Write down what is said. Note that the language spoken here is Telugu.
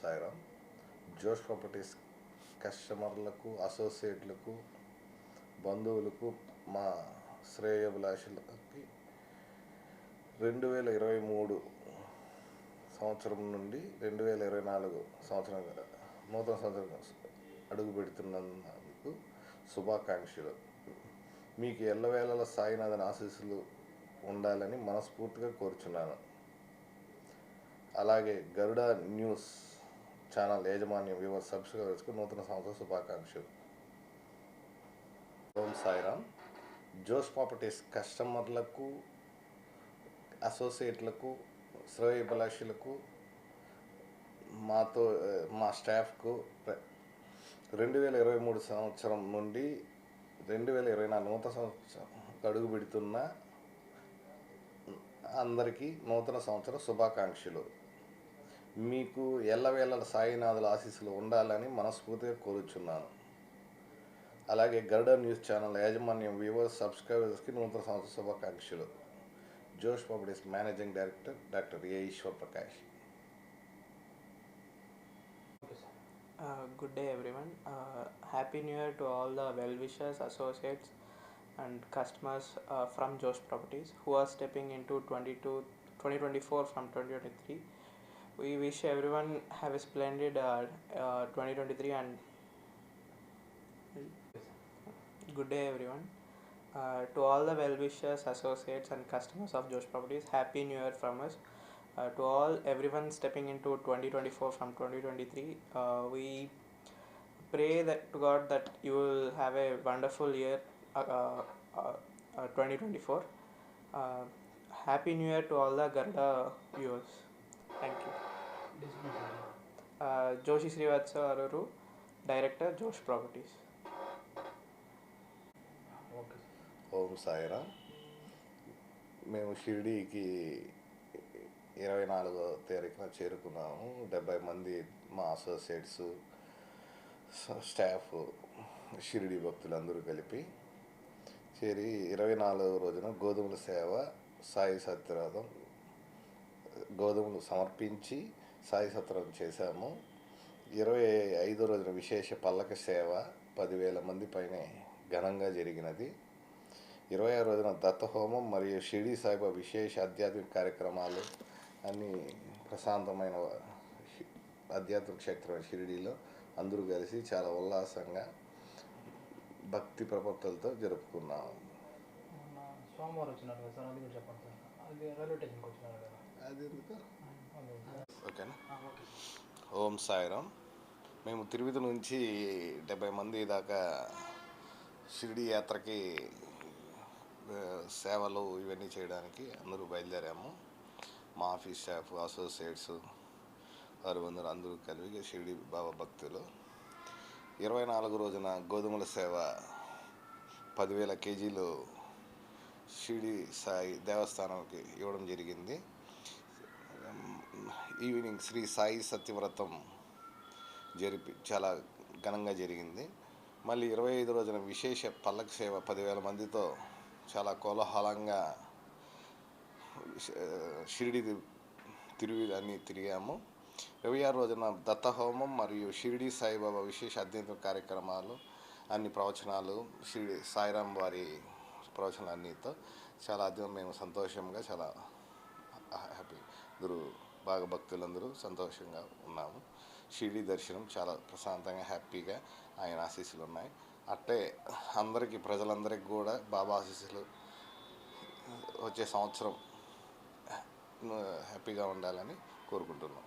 సాయిరామ్. జోష్ ప్రాపర్టీస్ కస్టమర్లకు అసోసియేట్లకు బంధువులకు మా శ్రేయభిలాషులకి రెండు వేల ఇరవై మూడు సంవత్సరం నుండి రెండు వేల ఇరవై నాలుగు సంవత్సరం నూతన సంవత్సరం అడుగు పెడుతున్నందుకు శుభాకాంక్షలు. మీకు ఎల్లవేళల సాయినాథన్ ఆశీస్సులు ఉండాలని మనస్ఫూర్తిగా కోరుచున్నాను. అలాగే గరుడ న్యూస్ ఛానల్ యాజమాన్యం వ్యూవర్ సబ్స్క్రైబర్స్కు నూతన సంవత్సర శుభాకాంక్షలు. ఓం సాయిరామ్. జోస్ ప్రాపర్టీస్ కస్టమర్లకు అసోసియేట్లకు శ్రేయభిలాషులకు మాతో మా స్టాఫ్కు రెండు వేల ఇరవై మూడు సంవత్సరం నుండి రెండు వేల ఇరవై నాలుగు నూతన సంవత్సరం అడుగు పెడుతున్న అందరికీ నూతన సంవత్సర శుభాకాంక్షలు. మీకు ఎల్లవేళల సాయినాథుల ఆశీస్సులు ఉండాలని మనస్ఫూర్తిగా కోరుచున్నాను. అలాగే గరుడ న్యూస్ ఛానల్ యాజమాన్యం వ్యూవర్స్ సబ్స్క్రైబర్స్కి నూతన సంవత్సర శుభాకాంక్షలు. Josh పబ్లిస్ managing director doctor A Eshwarprakash good day everyone happy new year to all the well wishers associates and customers from Josh properties who are stepping into twenty two twenty twenty four from twenty twenty three We wish everyone have a splendid uh, uh, 2023 and good day, everyone. Uh, to all the well wishers, associates, and customers of Josh Properties, Happy New Year from us. Uh, to all everyone stepping into 2024 from 2023 uh, we pray that to god that you will have a wonderful year uh, uh, uh, 2024 uh, happy new year to all the garda viewers joshi srivatsa aruru director josh properties ఓం సాయిరామ్. మేము షిరిడీకి ఇరవై నాలుగో తారీఖున చేరుకున్నాము. డెబ్బై మంది మా అసోసియేట్స్ స్టాఫ్ షిరిడి భక్తులందరూ కలిపి చేరి ఇరవై నాలుగో రోజున గోధుమల సేవ సాయి సత్యనాథం గోధుమలు సమర్పించి సాయి సత్రం చేశాము. ఇరవై ఐదో రోజున విశేష పల్లక సేవ పదివేల మంది పైనే ఘనంగా జరిగినది. ఇరవై ఆరు రోజున దత్తహోమం మరియు షిరిడి సాయిబా విశేష ఆధ్యాత్మిక కార్యక్రమాలు అన్ని ప్రశాంతమైన ఆధ్యాత్మిక క్షేత్రం షిరిడీలో అందరూ కలిసి చాలా ఉల్లాసంగా భక్తి ప్రపత్తులతో జరుపుకున్నాము అది. ఓకేనా? ఓం సాయిరామ్. మేము తిరుపతి నుంచి డెబ్బై మంది దాకా షిరిడి యాత్రకి సేవలు ఇవన్నీ చేయడానికి అందరూ బయలుదేరాము. మా ఆఫీస్ స్టాఫ్ అసోసియేట్స్ వారు అందరూ అందరూ కలిపి షిరిడి బాబా భక్తులు. ఇరవై నాలుగు రోజున గోధుమల సేవ పదివేల కేజీలు షిరిడి సాయి దేవస్థానంకి ఇవ్వడం జరిగింది. ఈవినింగ్ శ్రీ సాయి సత్యవ్రతం జరిపి చాలా ఘనంగా జరిగింది. మళ్ళీ ఇరవై ఐదు రోజున విశేష పల్లక సేవ పదివేల మందితో చాలా కోలాహలంగా షిరిడి తిరిగి అన్ని తిరిగాము. ఇరవై ఆరు రోజున దత్తహోమం మరియు షిరిడి సాయిబాబా విశేష అధ్యయన కార్యక్రమాలు అన్ని ప్రవచనాలు షిరిడి సాయిరాం వారి ప్రవచనాలన్నీతో చాలా అద్భుతం. మేము సంతోషంగా చాలా హ్యాపీ గురువు బాగా భక్తులందరూ సంతోషంగా ఉన్నాము. షిరిడి దర్శనం చాలా ప్రశాంతంగా హ్యాపీగా ఆయన ఆశీస్సులు ఉన్నాయి అట్టే అందరికీ ప్రజలందరికీ కూడా బాబా ఆశీస్సులు వచ్చే సంవత్సరం హ్యాపీగా ఉండాలని కోరుకుంటున్నాం.